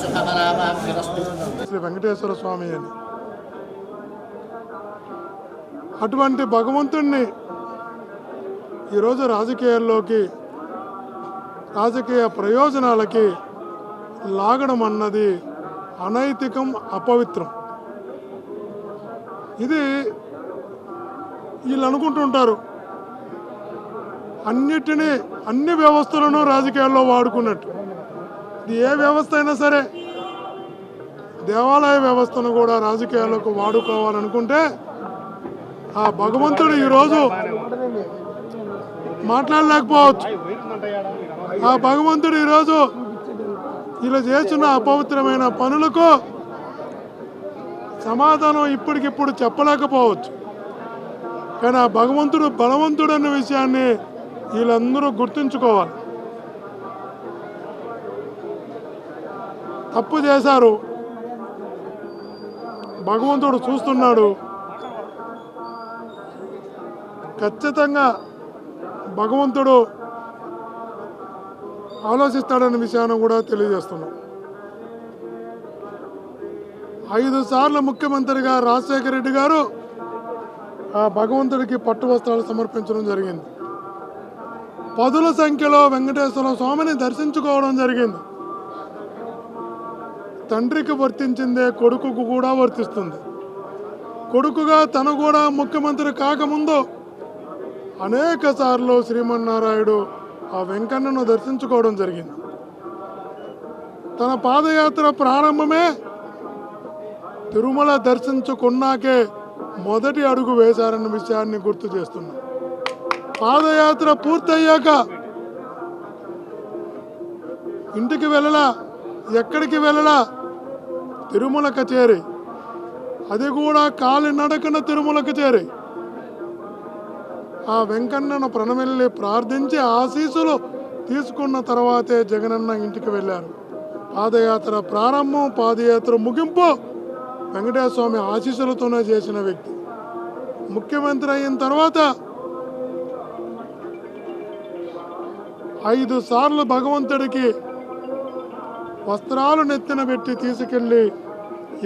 శుభఫలాభాభిరస్తు శ్రీ వెంకటేశ్వర స్వామి అని. అటువంటి భగవంతుణ్ణి ఈరోజు రాజకీయాల్లోకి రాజకీయ ప్రయోజనాలకి లాగడం అన్నది అనైతికం అపవిత్రం. ఇది వీళ్ళు అనుకుంటుంటారు అన్నిటినీ అన్ని వ్యవస్థలను రాజకీయాల్లో వాడుకున్నట్టు. ఇది ఏ వ్యవస్థ అయినా సరే దేవాలయ వ్యవస్థను కూడా రాజకీయాలకు వాడుకోవాలనుకుంటే ఆ భగవంతుడు ఈరోజు మాట్లాడలేకపోవచ్చు. ఆ భగవంతుడు ఈరోజు ఇలా చేస్తున్న అపవిత్రమైన పనులకు సమాధానం ఇప్పటికిప్పుడు చెప్పలేకపోవచ్చు. కానీ ఆ భగవంతుడు బలవంతుడు అన్న విషయాన్ని వీళ్ళందరూ గుర్తుంచుకోవాలి. తప్పు చేశారు. భగవంతుడు చూస్తున్నాడు. ఖచ్చితంగా భగవంతుడు ఆలోచిస్తాడన్న విషయాన్ని కూడా తెలియజేస్తున్నాం. ఐదు సార్లు ముఖ్యమంత్రిగా రాజశేఖర రెడ్డి గారు ఆ భగవంతుడికి పట్టు వస్త్రాలు సమర్పించడం జరిగింది. పదుల సంఖ్యలో వెంకటేశ్వర స్వామిని దర్శించుకోవడం జరిగింది. తండ్రికి వర్తించిందే కొడుకుకు కూడా వర్తిస్తుంది. కొడుకుగా తను కూడా ముఖ్యమంత్రి కాకముందు అనేక సార్లు శ్రీమన్నారాయుడు ఆ వెంకన్నను దర్శించుకోవడం జరిగింది. తన పాదయాత్ర ప్రారంభమే తిరుమల దర్శించుకున్నాకే మొదటి అడుగు వేశారన్న విషయాన్ని గుర్తు చేస్తున్నా. పాదయాత్ర పూర్తయ్యాక ఇంటికి వెళ్ళలా ఎక్కడికి వెళ్ళలా? తిరుమల చేరి అది కూడా కాలినడకన తిరుమలకు చేరి ఆ వెంకన్నను ప్రణమిల్లి ప్రార్థించి ఆశీసులు తీసుకున్న తర్వాతే జగనన్న ఇంటికి వెళ్ళారు. పాదయాత్ర ప్రారంభం పాదయాత్ర ముగింపు వెంకటేశ్వర స్వామి ఆశీస్సులతోనే చేసిన వ్యక్తి. ముఖ్యమంత్రి అయిన తర్వాత ఐదు సార్లు భగవంతుడికి వస్త్రాలు నెత్తిన పెట్టి తీసుకెళ్ళి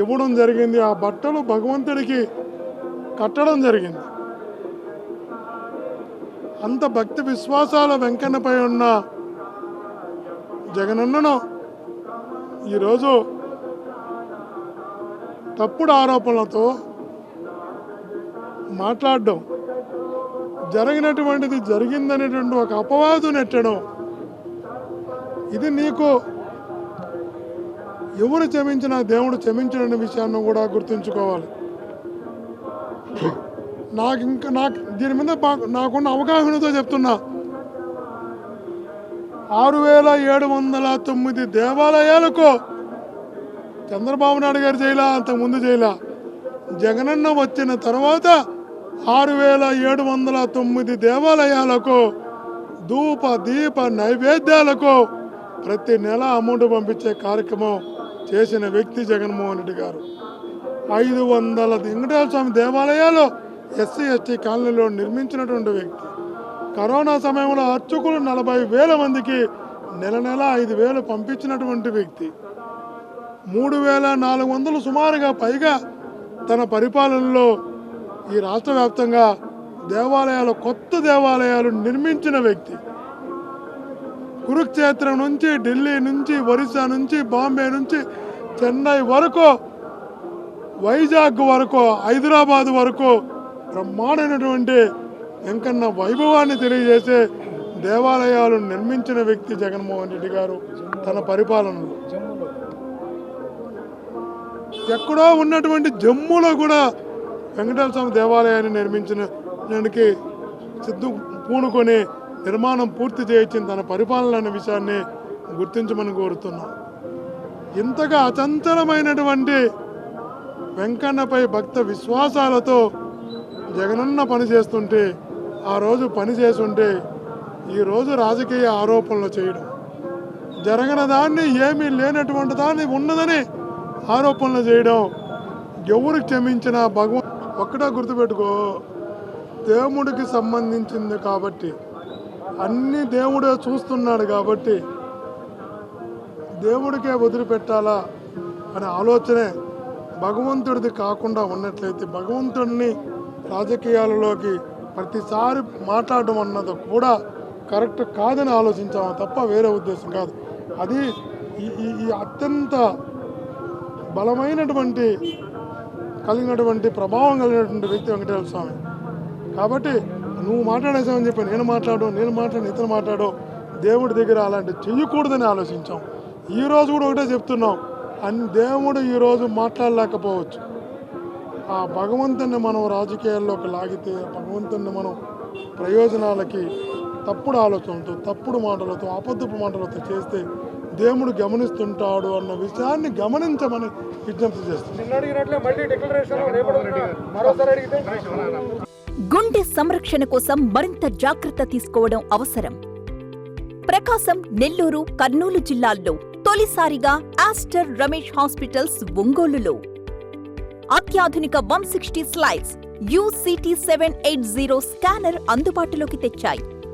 ఇవ్వడం జరిగింది. ఆ బట్టలు భగవంతుడికి కట్టడం జరిగింది. అంత భక్తి విశ్వాసాల వెంకన్నపై ఉన్న జగనన్నను ఈరోజు తప్పుడు ఆరోపణలతో మాట్లాడడం. జరిగినటువంటిది జరిగిందనేటువంటి ఒక అపవాదు నెట్టడం. ఇది నీకు ఎవరు క్షమించినా దేవుడు క్షమించిన విషయాన్ని కూడా గుర్తుంచుకోవాలి. నాకు ఇంకా నాకు దీని మీద నాకున్న అవగాహనతో చెప్తున్నా. ఆరు వేల ఏడు వందల తొమ్మిది దేవాలయాలకు చంద్రబాబు నాయుడు గారు చేయలా అంతకుముందు చేయలా. జగనన్న వచ్చిన తర్వాత ఆరు వేల ఏడు వందల తొమ్మిది దేవాలయాలకు ధూప దీప నైవేద్యాలకు ప్రతి నెల అమౌంట్ పంపించే కార్యక్రమం చేసిన వ్యక్తి జగన్మోహన్ రెడ్డి గారు. ఐదు వందల వెంకటేశ్వర స్వామి దేవాలయాలు ఎస్సీ ఎస్టీ కాలనీలో నిర్మించినటువంటి వ్యక్తి. కరోనా సమయంలో అర్చకులు నలభై వేల మందికి నెల నెల ఐదు వేలు పంపించినటువంటి వ్యక్తి. మూడు వేల నాలుగు వందలు సుమారుగా పైగా తన పరిపాలనలో ఈ రాష్ట్ర వ్యాప్తంగా దేవాలయాలు కొత్త దేవాలయాలు నిర్మించిన వ్యక్తి. కురుక్షేత్రం నుంచి ఢిల్లీ నుంచి ఒరిస్సా నుంచి బాంబే నుంచి చెన్నై వరకు వైజాగ్ వరకు హైదరాబాద్ వరకు బ్రహ్మాండమైనటువంటి వెంకన్న వైభవాన్ని తెలియజేసే దేవాలయాలు నిర్మించిన వ్యక్తి జగన్మోహన్ రెడ్డి గారు తన పరిపాలనలో. ఎక్కడో ఉన్నటువంటి జమ్ములో కూడా వెంకటేశ్వర స్వామి దేవాలయాన్ని నిర్మించిన దానికి సిద్ధు పూనుకొని నిర్మాణం పూర్తి చేయించిన తన పరిపాలన అనే విషయాన్ని గుర్తించమని కోరుతున్నాం. ఇంతగా అచంచలమైనటువంటి వెంకన్నపై భక్త విశ్వాసాలతో జగనన్న పని చేస్తుంటే ఆ రోజు పని చేస్తుంటే ఈరోజు రాజకీయ ఆరోపణలు చేయడం జరగని దాన్ని ఏమీ లేనటువంటి దాన్ని ఉన్నదని ఆరోపణలు చేయడం ఎవరు క్షమించినా భగవంతు ఒక్కటే గుర్తుపెట్టుకో దేవుడికి సంబంధించింది కాబట్టి అన్ని దేవుడే చూస్తున్నాడు కాబట్టి దేవుడికే వదిలిపెట్టాలా అనే ఆలోచనే భగవంతుడిది కాకుండా ఉన్నట్లయితే భగవంతుడిని రాజకీయాలలోకి ప్రతిసారి మాట్లాడడం అన్నది కూడా కరెక్ట్ కాదని ఆలోచించాము తప్ప వేరే ఉద్దేశం కాదు. అది ఈ ఈ- ఈ అత్యంత బలమైనటువంటి కలిగినటువంటి ప్రభావం కలిగినటువంటి వ్యక్తి వెంకటేశ్వర స్వామి. కాబట్టి నువ్వు మాట్లాడేసావని చెప్పి నేను మాట్లాడు నేను మాట్లాడి ఇతను మాట్లాడు. దేవుడి దగ్గర అలాంటి చెయ్యకూడదని ఆలోచించాం. ఈ రోజు కూడా ఒకటే చెప్తున్నాం. అన్ని దేవుడు ఈరోజు మాట్లాడలేకపోవచ్చు. ఆ భగవంతుని మనం రాజకీయాల్లోకి లాగితే భగవంతుని మనం ప్రయోజనాలకి తప్పుడు ఆలోచనలతో తప్పుడు మాటలతో అబద్ధపు మాటలతో చేస్తే దేవుడు గమనిస్తుంటాడు అన్న విషయాన్ని గమనించమని విజ్ఞప్తి చేస్తున్నాం నిన్న అడిగినట్లే మళ్ళీ డిక్లరేషన్ రేపటి మరోసారి అడిగితే గుండె సంరక్షణ కోసం మరింత జాగ్రత్త తీసుకోవడం అవసరం. ప్రకాశం నెల్లూరు కర్నూలు జిల్లాల్లో తొలిసారిగా ఆస్టర్ రమేష్ హాస్పిటల్స్ ఒంగోలులో. అత్యాధునిక వన్ సిక్స్టీ స్లైడ్స్ యూసిటీ సెవెన్ ఎయిట్ జీరో స్కానర్ అందుబాటులోకి తెచ్చాయి.